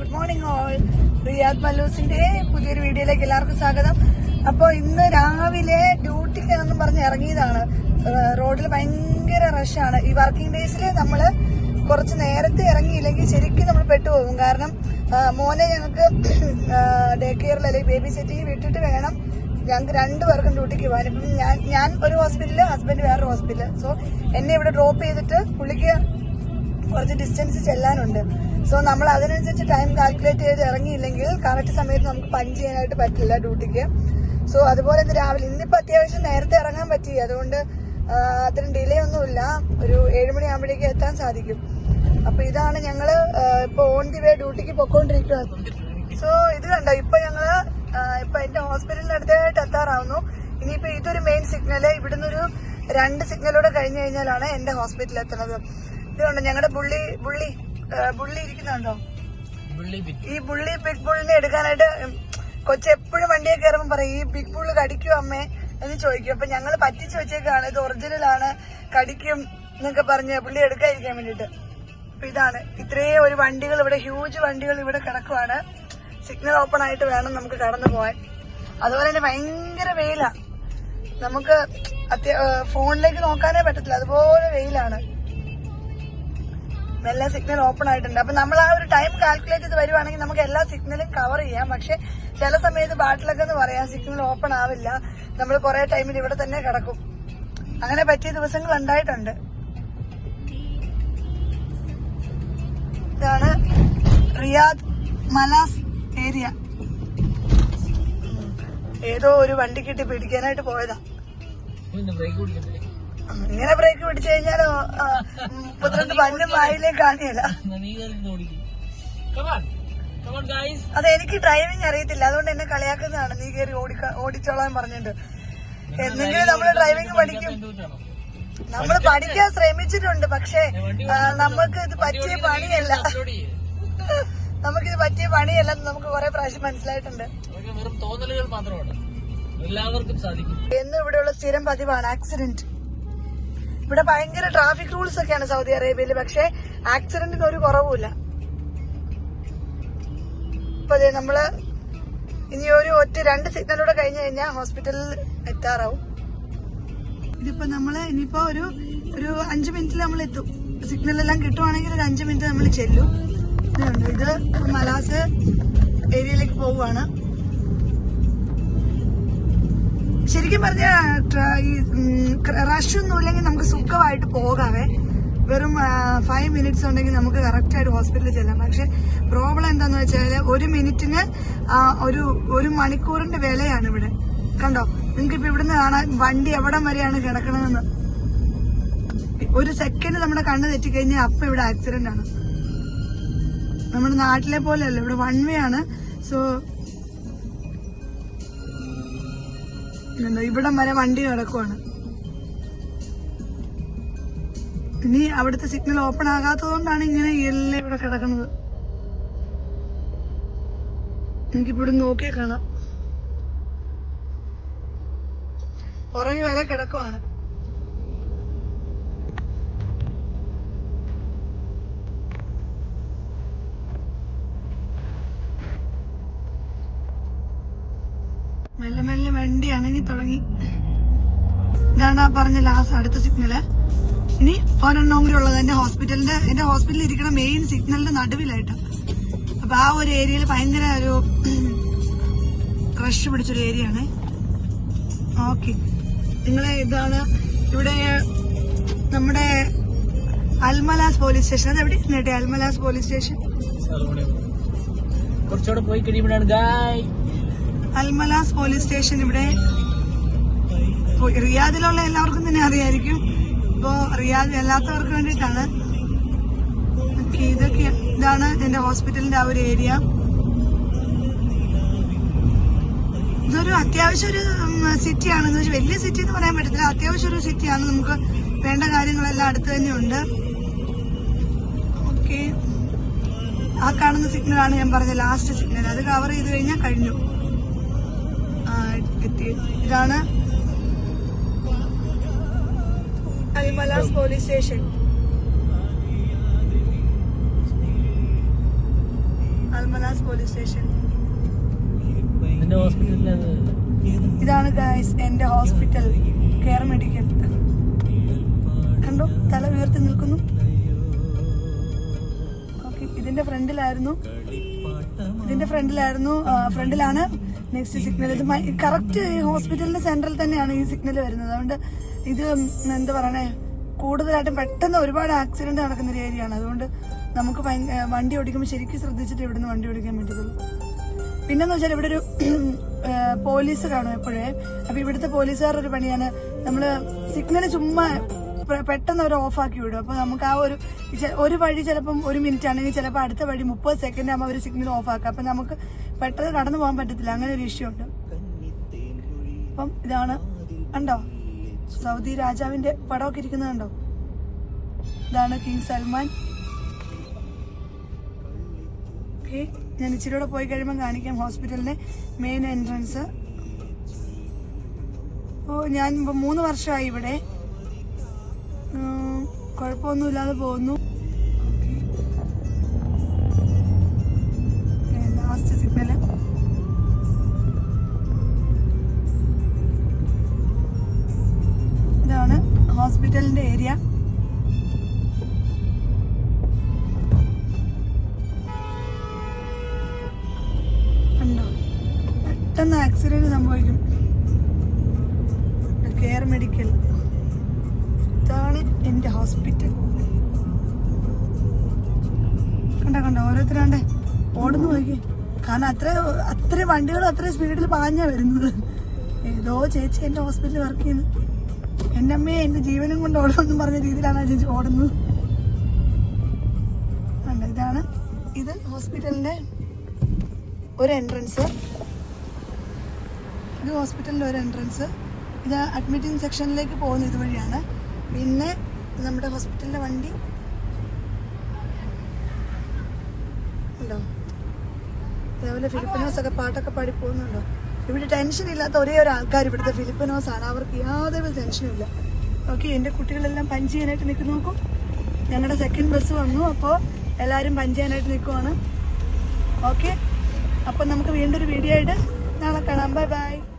Good morning all Riyad പല്ലൂസിന്റെ പുതിയൊരു വീഡിയോയിലേക്ക് എല്ലാവർക്കും സ്വാഗതം. അപ്പോൾ ഇന്ന് രാവിലെ ഡ്യൂട്ടിക്കാണെന്നും പറഞ്ഞ് ഇറങ്ങിയതാണ്. റോഡിൽ ഭയങ്കര റഷാണ് ഈ വർക്കിംഗ് ഡേയ്സിൽ നമ്മൾ കുറച്ച് നേരത്തെ ഇറങ്ങിയില്ലെങ്കിൽ ശരിക്കും നമ്മൾ പെട്ടുപോകും. കാരണം മോനെ ഞങ്ങൾക്ക് ഡേ കെയറിൽ അല്ലെങ്കിൽ ബേബി സെറ്റിൽ വിട്ടിട്ട് വേണം ഞങ്ങൾക്ക് രണ്ടുപേർക്കും ഡ്യൂട്ടിക്ക് ഇപ്പം ഞാൻ ഞാൻ ഒരു ഹോസ്പിറ്റലിൽ ഹസ്ബൻഡ് വേറൊരു ഹോസ്പിറ്റലിൽ സോ എന്നെ ഇവിടെ ഡ്രോപ്പ് ചെയ്തിട്ട് പുള്ളിക്ക് കുറച്ച് ഡിസ്റ്റൻസ് ചെല്ലാനുണ്ട്. സോ നമ്മൾ അതിനനുസരിച്ച് ടൈം കാൽക്കുലേറ്റ് ചെയ്ത് ഇറങ്ങിയില്ലെങ്കിൽ കറക്റ്റ് സമയത്ത് നമുക്ക് പഞ്ച് ചെയ്യാനായിട്ട് പറ്റില്ല ഡ്യൂട്ടിക്ക് സോ അതുപോലെ ഇന്ന് രാവിലെ ഇന്നിപ്പോൾ അത്യാവശ്യം നേരത്തെ ഇറങ്ങാൻ പറ്റി. അതുകൊണ്ട് അത്രയും ഡിലേ ഒന്നുമില്ല. ഒരു ഏഴുമണി ആകുമ്പോഴേക്കും എത്താൻ സാധിക്കും. അപ്പൊ ഇതാണ് ഞങ്ങൾ ഇപ്പോൾ ഇപ്പൊ ഓൺ ദി വേ ഡ്യൂട്ടിക്ക് പൊക്കോണ്ടിരിക്കുന്നത് സോ ഇത് കണ്ടോ? ഇപ്പൊ ഞങ്ങൾ ആ, ഇപ്പൊ എന്റെ ഹോസ്പിറ്റലിന്റെ അടുത്തായിട്ട് എത്താറാവുന്നു. ഇനിയിപ്പോ ഇതൊരു മെയിൻ സിഗ്നൽ ഇവിടുന്ന് ഒരു രണ്ട് സിഗ്നലൂടെ കഴിഞ്ഞു കഴിഞ്ഞാലാണ് എന്റെ ഹോസ്പിറ്റലിൽ എത്തുന്നത്. ഇത് കണ്ടോ ഞങ്ങളുടെ പുള്ളി പുള്ളി പുള്ളി ബുള്ളി ഇരിക്കുന്നുണ്ടോ ഈ പുള്ളി ബിഗ് ബുള്ളിനെ എടുക്കാനായിട്ട് കൊച്ചെപ്പോഴും വണ്ടിയെ കയറുമ്പോൾ പറയും ഈ ബിഗ് ബുള്ള് കടിക്കും അമ്മേ? എന്ന് ചോദിക്കും. അപ്പൊ ഞങ്ങൾ പറ്റിച്ചു വെച്ചേക്കാണ്. ഇത് ഒറിജിനലാണ് കടിക്കും എന്നൊക്കെ പറഞ്ഞ് പുള്ളി എടുക്കാതിരിക്കാൻ വേണ്ടിട്ട് അപ്പൊ ഇതാണ്. ഇത്രയും ഒരു വണ്ടികൾ ഇവിടെ ഹ്യൂജ് വണ്ടികൾ ഇവിടെ കിടക്കുവാണ്. സിഗ്നൽ ഓപ്പൺ ആയിട്ട് വേണം നമുക്ക് കടന്നു പോവാൻ. അതുപോലെ തന്നെ ഭയങ്കര വെയിലാണ് നമുക്ക് അത്യ ഫോണിലേക്ക് നോക്കാനേ പറ്റത്തില്ല. അതുപോലെ വെയിലാണ്. മെല്ലെ സിഗ്നൽ ഓപ്പൺ ആയിട്ടുണ്ട്. അപ്പൊ നമ്മൾ ആ ഒരു ടൈം കാൽക്കുലേറ്റ് ചെയ്ത് വരുവാണെങ്കിൽ നമുക്ക് എല്ലാ സിഗ്നലും കവർ ചെയ്യാം. പക്ഷെ ചില സമയത്ത് ബാട്ടിലൊക്കെ എന്ന് പറയാം സിഗ്നൽ ഓപ്പൺ ആവില്ല. നമ്മൾ കുറെ ടൈമിൽ ഇവിടെ തന്നെ കിടക്കും. അങ്ങനെ പറ്റിയ ദിവസങ്ങൾ ഉണ്ടായിട്ടുണ്ട്. ഇതാണ് റിയാദ് മലാസ് ഏരിയ. ഏതോ ഒരു വണ്ടി പിടിക്കാനായിട്ട് പോയതാ. ഇങ്ങനെ ബ്രേക്ക് പിടിച്ചു കഴിഞ്ഞാലോ? മുപ്പത്തിരണ്ട് പല്ലും വായിലേ കാണിയല്ല അത് എനിക്ക് ഡ്രൈവിംഗ് അറിയത്തില്ല. അതുകൊണ്ട് എന്നെ കളിയാക്കുന്നതാണ്. നീ കയറി ഓടിച്ചോളാൻ പറഞ്ഞിട്ട്. എന്തെങ്കിലും നമ്മൾ ഡ്രൈവിംഗ് പഠിക്കും. നമ്മൾ പഠിക്കാൻ ശ്രമിച്ചിട്ടുണ്ട്. പക്ഷേ നമുക്ക് ഇത് പറ്റിയ പണിയല്ല. നമുക്ക് ഇത് പറ്റിയ പണിയല്ല നമുക്ക് കുറെ പ്രാവശ്യം മനസ്സിലായിട്ടുണ്ട്. എല്ലാവർക്കും സാധിക്കും. എന്നും ഇവിടെയുള്ള സ്ഥിരം പതിവാണ്. ആക്സിഡന്റ് ഇവിടെ ഭയങ്കര ട്രാഫിക് റൂൾസ് ഒക്കെയാണ് സൗദി അറേബ്യയിൽ പക്ഷെ ആക്സിഡന്റിന് ഒരു കുറവുമില്ല. ഇപ്പൊ അതെ നമ്മൾ ഇനി ഒരു ഒറ്റ രണ്ട് സിഗ്നലൂടെ കഴിഞ്ഞു കഴിഞ്ഞാൽ ഹോസ്പിറ്റലിൽ എത്താറാവും. ഇതിപ്പോ നമ്മൾ ഇനിയിപ്പോ ഒരു ഒരു അഞ്ചു മിനിറ്റിൽ നമ്മൾ എത്തും. സിഗ്നൽ എല്ലാം കിട്ടുവാണെങ്കിൽ ഒരു അഞ്ചു മിനിറ്റ് നമ്മൾ ചെല്ലും. ഇത് മലാസ് ഏരിയയിലേക്ക് പോവുകയാണ് ശരിക്കും പറഞ്ഞ ഈ റഷ് ഒന്നും ഇല്ലെങ്കിൽ നമുക്ക് സുഖമായിട്ട് പോകാവേ. വെറും ഫൈവ് മിനിറ്റ്സ് ഉണ്ടെങ്കിൽ നമുക്ക് കറക്റ്റായിട്ട് ഹോസ്പിറ്റലിൽ ചെല്ലാം. പക്ഷെ പ്രോബ്ലം എന്താന്ന് വെച്ചാൽ ഒരു മിനിറ്റിന് ഒരു ഒരു മണിക്കൂറിന്റെ വിലയാണ് ഇവിടെ. കണ്ടോ? നിങ്ങൾക്ക് ഇപ്പൊ ഇവിടുന്ന് കാണാൻ വണ്ടി എവിടം വരെയാണ് കിടക്കണമെന്ന് ഒരു സെക്കൻഡ് നമ്മുടെ കണ്ണ് തെറ്റിക്കഴിഞ്ഞാൽ അപ്പൊ ഇവിടെ ആക്സിഡന്റ് ആണ്. നമ്മുടെ നാട്ടിലെ പോലെയല്ല ഇവിടെ വൺ വേ ആണ്. സോ ഇവിടം വരെ വണ്ടി കിടക്കുവാണ്. ഇനി അവിടുത്തെ സിഗ്നൽ ഓപ്പൺ ആകാത്തതുകൊണ്ടാണ് ഇങ്ങനെ എല്ലാം ഇവിടെ കിടക്കുന്നത്. എനിക്കിവിടെ നോക്കിയാൽ കാണാം. ഉറങ്ങി വരെ കിടക്കുവാണ്. മെല്ലെ മെല്ലെ വണ്ടി അണങ്ങി തുടങ്ങി. ഇതാണ് ആ പറഞ്ഞ ലാസ്റ്റ് അടുത്ത സിഗ്നൽ ഇനി ഒരെണ്ണം കൂടി ഉള്ളത് എന്റെ ഹോസ്പിറ്റലിന്റെ എന്റെ ഹോസ്പിറ്റലിൽ ഇരിക്കുന്ന മെയിൻ സിഗ്നലിന്റെ നടുവിലായിട്ട്. അപ്പൊ ആ ഒരു ഏരിയയിൽ ഭയങ്കര ഒരു റഷ് പിടിച്ചൊരു ഏരിയ ആണ്. ഓക്കെ നിങ്ങളെ ഇതാണ് ഇവിടെ നമ്മുടെ അൽമലാസ് പോലീസ് സ്റ്റേഷൻ അത് എവിടെ നേട്ടെ അൽമലാസ് പോലീസ് സ്റ്റേഷൻ കുറച്ചുകൂടെ പോയി കഴിയുമ്പോഴാണ് ഗായ് അൽമലാസ് പോലീസ് സ്റ്റേഷൻ ഇവിടെ. റിയാദിലുള്ള എല്ലാവർക്കും തന്നെ അറിയായിരിക്കും. ഇപ്പോ റിയാദ് അല്ലാത്തവർക്ക് വേണ്ടിയിട്ടാണ്. ഇതൊക്കെ ഇതാണ് എന്റെ ഹോസ്പിറ്റലിന്റെ ആ ഒരു ഏരിയ. ഇതൊരു അത്യാവശ്യ ഒരു സിറ്റിയാണ്. എന്ന് വെച്ചാൽ വലിയ സിറ്റി എന്ന് പറയാൻ പറ്റത്തില്ല. അത്യാവശ്യ ഒരു സിറ്റിയാണ്. നമുക്ക് വേണ്ട കാര്യങ്ങളെല്ലാം അടുത്ത് തന്നെ ഉണ്ട്. ഓക്കെ. ആ കാണുന്ന സിഗ്നലാണ് ഞാൻ പറഞ്ഞ ലാസ്റ്റ് സിഗ്നൽ. അത് കവർ ചെയ്ത് കഴിഞ്ഞാൽ കഴിഞ്ഞു. എത്തി ഇതാണ് Al Malaz police station Al Malaz police station ഇതാണ് ഗായ്സ് എന്റെ ഹോസ്പിറ്റൽ കെയർ മെഡിക്കൽ കണ്ടോ? തല ഉയർത്തി നിൽക്കുന്നു. ഓക്കെ ഇതിന്റെ ഫ്രണ്ടിലായിരുന്നു. ഇതിന്റെ ഫ്രണ്ടിലായിരുന്നു ഫ്രണ്ടിലാണ് നെക്സ്റ്റ് സിഗ്നൽ ഇത് കറക്റ്റ് ഹോസ്പിറ്റലിന്റെ സെന്ററിൽ തന്നെയാണ് ഈ സിഗ്നൽ വരുന്നത്. അതുകൊണ്ട് ഇത് എന്താ പറയണേ? കൂടുതലായിട്ടും പെട്ടെന്ന് ഒരുപാട് ആക്സിഡന്റ് നടക്കുന്ന ഒരു ഏരിയ ആണ്. അതുകൊണ്ട് നമുക്ക് വണ്ടി ഓടിക്കുമ്പോൾ ശരിക്കും ശ്രദ്ധിച്ചിട്ട് ഇവിടുന്ന് വണ്ടി ഓടിക്കാൻ പറ്റത്തുള്ളൂ. പിന്നെന്ന് വെച്ചാൽ ഇവിടെ ഒരു പോലീസ് കാണും എപ്പോഴേ? അപ്പൊ ഇവിടുത്തെ പോലീസുകാരുടെ ഒരു പണിയാണ് നമ്മൾ സിഗ്നൽ ചുമ്മാ പെട്ടെന്ന് അവർ ഓഫാക്കി വിടും. അപ്പോൾ നമുക്ക് ആ ഒരു ഒരു വഴി ചിലപ്പം ഒരു മിനിറ്റ് ആണെങ്കിൽ ചിലപ്പോൾ അടുത്ത വഴി മുപ്പത് സെക്കൻഡ് ആകുമ്പോൾ അവർ സിഗ്നൽ ഓഫാക്കുക അപ്പൊ നമുക്ക് പെട്ടെന്ന് കടന്നു പോകാൻ പറ്റത്തില്ല. അങ്ങനെ ഒരു ഇഷ്യൂ ഉണ്ട്. അപ്പം ഇതാണ് കണ്ടോ? സൗദി രാജാവിന്റെ പടമൊക്കെ ഇരിക്കുന്നത് കണ്ടോ? ഇതാണ് കിങ് സൽമാൻ. ഓക്കെ ഞാൻ ഇച്ചിരി കൂടെ പോയി കഴിയുമ്പോൾ കാണിക്കാം ഹോസ്പിറ്റലിന്റെ മെയിൻ എൻട്രൻസ് ഓ ഞാൻ മൂന്ന് വർഷമായി ഇവിടെ. കുഴപ്പമൊന്നുമില്ലാതെ പോകുന്നു. ലാസ്റ്റ് സിഗ്നൽ ഇതാണ് ഹോസ്പിറ്റലിന്റെ ഏരിയ. ഉണ്ടോ പെട്ടെന്ന് ആക്സിഡന്റ് സംഭവിക്കും. Care medical. ഇതാണ് എന്റെ ഹോസ്പിറ്റൽ. കണ്ട കണ്ട ഓരോരുത്തരാണ്ടേ ഓടുന്നു നോക്കി. കാരണം അത്ര അത്ര വണ്ടികൾ അത്ര സ്പീഡിൽ പാഞ്ഞാ വരുന്നത്. ഏതോ ചേച്ചി എന്റെ ഹോസ്പിറ്റലിൽ വർക്ക് ചെയ്യുന്നു. എന്റെ അമ്മയെ എന്റെ ജീവനും കൊണ്ട് ഓടുമെന്നും പറഞ്ഞ രീതിയിലാണ് ചേച്ചി ഓടുന്നത്. കണ്ട ഇതാണ് ഇത് ഹോസ്പിറ്റലിന്റെ ഒരു എൻട്രൻസ്. ഇത് ഹോസ്പിറ്റലിന്റെ ഒരു എൻട്രൻസ്. ഇത് അഡ്മിറ്റിംഗ് സെക്ഷനിലേക്ക് പോകുന്ന ഇതുവഴിയാണ്. പിന്നെ നമ്മുടെ ഹോസ്പിറ്റലിന്റെ വണ്ടി. ഉണ്ടോ? അതേപോലെ ഫിലിപ്പിനോസ് ഒക്കെ പാട്ടൊക്കെ പാടി പോകുന്നുണ്ടോ? ഇവിടെ ടെൻഷൻ ഇല്ലാത്ത ഒരേ ഒരു ആൾക്കാർ ഇവിടുത്തെ ഫിലിപ്പിനോസ് ആണ് അവർക്ക് യാതൊരു ടെൻഷനും ഇല്ല. ഓക്കെ എന്റെ കുട്ടികളെല്ലാം പഞ്ച് ചെയ്യാനായിട്ട് നിൽക്കുന്നു നോക്കും. ഞങ്ങളുടെ സെക്കൻഡ് ബസ് വന്നു. അപ്പോൾ എല്ലാവരും പഞ്ച് ചെയ്യാനായിട്ട് നിൽക്കുവാണ്. ഓക്കെ? അപ്പം നമുക്ക് വീണ്ടും ഒരു വീഡിയോ ആയിട്ട് നാളെ കാണാം. Bye bye